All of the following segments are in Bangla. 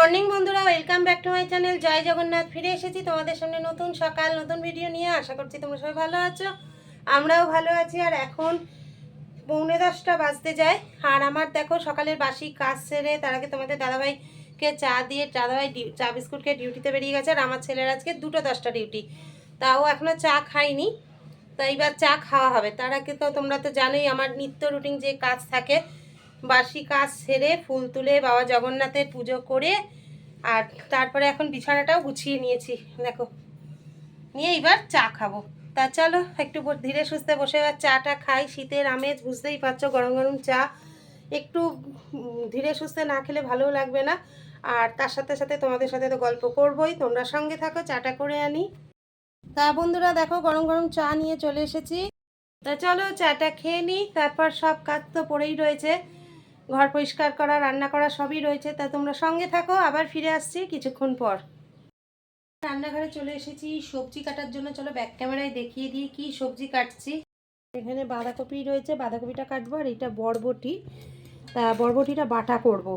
মর্নিং বন্ধুরা, welcome back to my channel. জয় জগন্নাথ, ফিরে এসেছি তোমাদের সামনে নতুন সকাল, নতুন ভিডিও নিয়ে। আশা করছি তোমরা সবাই ভালো আছো, আমরাও ভালো আছি। আর এখন পৌনে দশটা বাজতে যায়। আর আমার দেখো, সকালের বাসি কাজ সেরে তার আগে তোমাদের দাদাভাইকে চা দিয়ে, দাদাভাই চা বিস্কুটকে ডিউটিতে বেরিয়ে গেছে। আর আমার ছেলের আজকে দুটো দশটা ডিউটি। তাও এখনও চা খাইনি। তো এইবার চা খাওয়া হবে। তার আগে তো তোমরা তো জানোই, আমার নিত্য রুটিন যে কাজ থাকে বাসি কাজ সেরে ফুল তুলে বাবা জগন্নাথের পুজো করে আর তারপরে এখন বিছানাটাও গুছিয়ে নিয়েছি, দেখো। নিয়ে এবার চা খাব। তা চলো, একটু ধীরে সুস্থে বসে এবার চাটা খাই। শীতের আমেজ, বুঝতেই পারছ, গরম গরম চা। একটু ধীরে সুস্থে না খেলে ভালোও লাগবে না। আর তার সাথে সাথে তোমাদের সাথে তো গল্প করবোই। তোমরা সঙ্গে থাকো, চাটা করে আনি। তা বন্ধুরা, দেখো, গরম গরম চা নিয়ে চলে এসেছি। তা চলো, চাটা খেয়ে নিই। তারপর সব কাজ তো পড়েই রয়েছে। ঘর পরিষ্কার করা, রান্না করা সবই রয়েছে। তা তোমরা সঙ্গে থাকো, আবার ফিরে আসছি কিছুক্ষণ পর। রান্নাঘরে চলে এসেছি। সবজি কাটার জন্য চলো ব্যাক ক্যামেরায় দেখিয়ে দিই কি সবজি কাটছি। এখানে বাঁধাকপি রয়েছে, বাঁধাকপিটা কাটবো আর এটা বরবটি। তা বরবটিটা বাটা করব।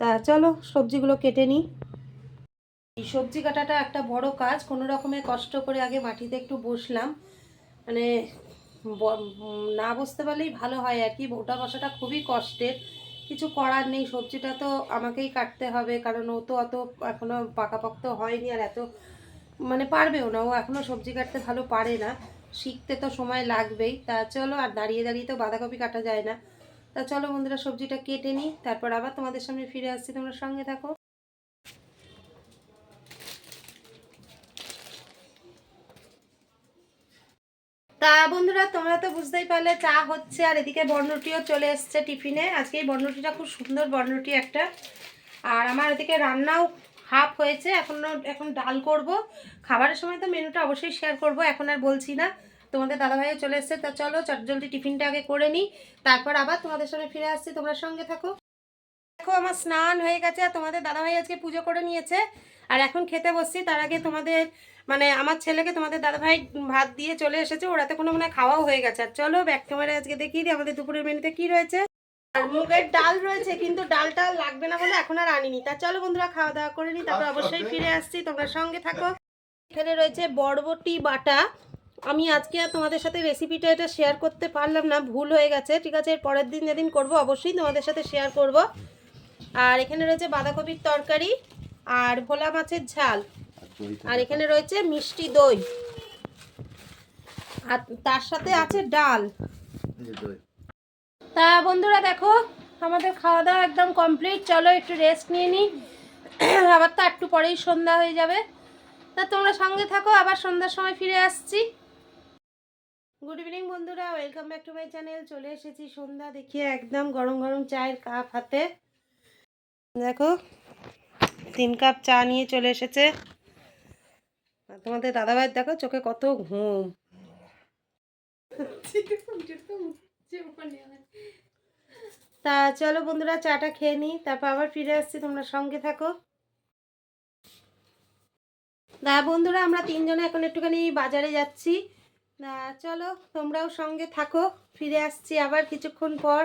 তা চলো সবজিগুলো কেটে নিই। এই সবজি কাটাটা একটা বড় কাজ। কোনো রকমের কষ্ট করে আগে মাটিতে একটু বসলাম। মানে না বসতে পারলেই ভালো হয় আর কি। ওটা বসাটা খুবই কষ্টের। কিছু করার নেই, সবজিটা তো আমাকেই কাটতে হবে, কারণ ও তো অত এখনও পাকাপোক্ত হয়নি আর এত মানে পারবেও না, ও এখনও সবজি কাটতে ভালো পারে না। শিখতে তো সময় লাগবেই। তা চলো, আর দাঁড়িয়ে দাঁড়িয়ে তো বাঁধাকপি কাটা যায় না। তা চলো বন্ধুরা, সবজিটা কেটে নিই, তারপর আবার তোমাদের সামনে ফিরে আসছি, তোমরা সঙ্গে থাকো। তা বন্ধুরা, তোমরা তো বুঝতেই পারলে, চা হচ্ছে আর এদিকে বর্ণটিও চলে এসছে টিফিনে। আজকে এই বর্ণটিটা খুব সুন্দর বর্ণটি একটা। আর আমার এদিকে রান্নাও হাফ হয়েছে, এখন এখন ডাল করব। খাবারের সময় তো মেনুটা অবশ্যই শেয়ার করব, এখন আর বলছি না। তোমাদের দাদাভাইও চলে এসছে, তা চলো চটজলদি টিফিনটা আগে করে নিই। তারপর আবার তোমাদের সামনে ফিরে আসছি, তোমরা সঙ্গে থাকো। দেখো, আমার স্নান হয়ে গেছে, আর তোমাদের দাদাভাই আজকে পুজো করে নিয়েছে। আর এখন খেতে বসছি, তার আগে তোমাদের মানে আমার ছেলেকে তোমাদের দাদাভাই ভাত দিয়ে চলে এসেছে ওরাতে কোনো মানে খাওয়াও হয়ে গেছে। আর চলো ব্যাক ক্যামেরায় আজকে দেখিয়ে দিই আমাদের দুপুরের মেনুতে কি রয়েছে। আর মুগের ডাল রয়েছে, কিন্তু ডালটা লাগবে না বলে এখন আর আনিনি। তা চলো বন্ধুরা, খাওয়া দাওয়া করে নিই, তারপর অবশ্যই ফিরে আসছি, তোমরা সঙ্গে থাকো। এখানে রয়েছে বরবটি বাটা। আমি আজকে আর তোমাদের সাথে রেসিপিটা এটা শেয়ার করতে পারলাম না, ভুল হয়ে গেছে, ঠিক আছে? এর পরের দিন যেদিন করব, অবশ্যই তোমাদের সাথে শেয়ার করব। আর এখানে রয়েছে বাঁধাকপির তরকারি আর ভোলা মাছের ঝাল। আর এখানে রয়েছে মিষ্টি দই। আর তার সাথে আছে ডাল। তা বন্ধুরা দেখো আমাদের খাওয়া দাওয়া একদম কমপ্লিট। চলো একটু রেস্ট নিয়ে নিই। আবার তো একটু পরেই সন্ধ্যা হয়ে যাবে। তা তোমরা সঙ্গে থাকো আবার সন্ধ্যার সময় ফিরে আসছি। গুড ইভিনিং বন্ধুরা welcome back to my channel চলে এসেছি সন্ধ্যা দেখিয়ে একদম গরম গরম চায়ের কাপ হাতে। দেখো তিন কাপ চা নিয়ে চলে এসেছে। তোমাদের দাদাভাইয়ের দেখো চোখে কত ঘুম। তা চলো বন্ধুরা, চাটা খেয়ে নিই, তারপর আবার ফিরে আসছি, তোমরা সঙ্গে থাকো। দা বন্ধুরা, আমরা তিনজনে এখন একটুখানি বাজারে যাচ্ছি। চলো, তোমরাও সঙ্গে থাকো, ফিরে আসছি আবার কিছুক্ষণ পর।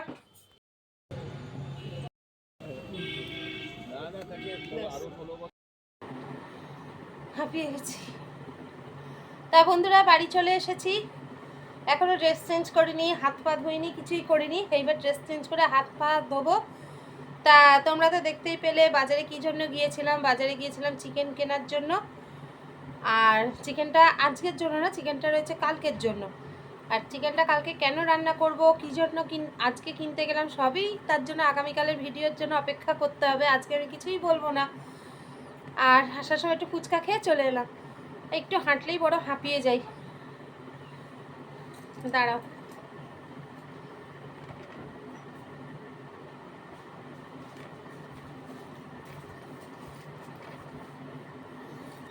হাঁপিয়ে গেছি। তা বন্ধুরা, বাড়ি চলে এসেছি। এখনও ড্রেস চেঞ্জ করিনি, হাত পা ধুইনি, কিছুই করিনি। এইবার ড্রেস চেঞ্জ করে হাত পা ধোবো। তা তোমরা তো দেখতেই পেলে, বাজারে কী জন্য গিয়েছিলাম? বাজারে গিয়েছিলাম চিকেন কেনার জন্য। আর চিকেনটা আজকের জন্য না চিকেনটা রয়েছে কালকের জন্য। আর চিকেনটা কালকে কেন রান্না করব, কী জন্য কিন, আজকে কিনতে গেলাম সবই তার জন্য আগামীকালের ভিডিওর জন্য অপেক্ষা করতে হবে। আজকে আমি কিছুই বলব না। আর আসার সময় একটু ফুচকা খেয়ে চলে এলাম। একটু হাঁটলেই বড় হাঁপিয়ে যাই। দাঁড়াও।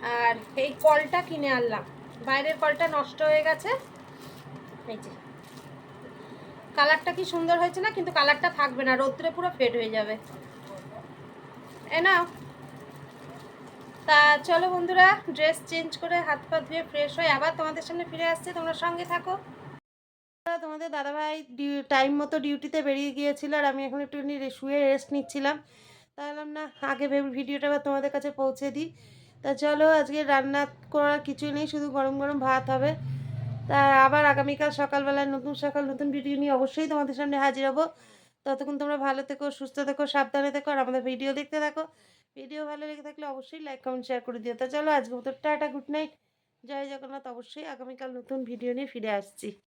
আর এই কলটা কিনে আনলাম। বাইরের কলটা নষ্ট হয়ে গেছে। এই যে। কালারটা কি সুন্দর হয়েছে না? কিন্তু কালারটা থাকবে না। রৌদ্রে পুরো ফেড হয়ে যাবে। এ নাও। তা চলো বন্ধুরা ড্রেস চেঞ্জ করে হাত পা ধুয়ে ফ্রেশ হয়ে আবার তোমাদের সামনে ফিরে আসছে, তোমরা সঙ্গে থাকো। তোমাদের দাদাভাই টাইম মতো ডিউটিতে বেরিয়ে গিয়েছিল আর আমি এখন একটুখানি শুয়ে রেস্ট নিচ্ছিলাম। তাহলে না, আগে ভেবে ভিডিওটা আবার তোমাদের কাছে পৌঁছে দিই। তা চলো, আজকে রান্না করার কিছুই নেই, শুধু গরম গরম ভাত হবে। তা আবার আগামীকাল সকালবেলায় নতুন সকাল, নতুন ভিডিও নিয়ে অবশ্যই তোমাদের সামনে হাজির হব। ততক্ষণ তোমরা ভালো থেকো, সুস্থ থেকো, সাবধানে থেকো, আর আমাদের ভিডিও দেখতে থাকো। ভিডিও ভালো লেগে থাকলে অবশ্যই লাইক কমেন্ট শেয়ার করে দিও। তা চলো আজকে মতো টাটা গুড নাইট জয় জগন্নাথ। অবশ্যই আগামীকাল নতুন ভিডিও নিয়ে ফিরে আসছি।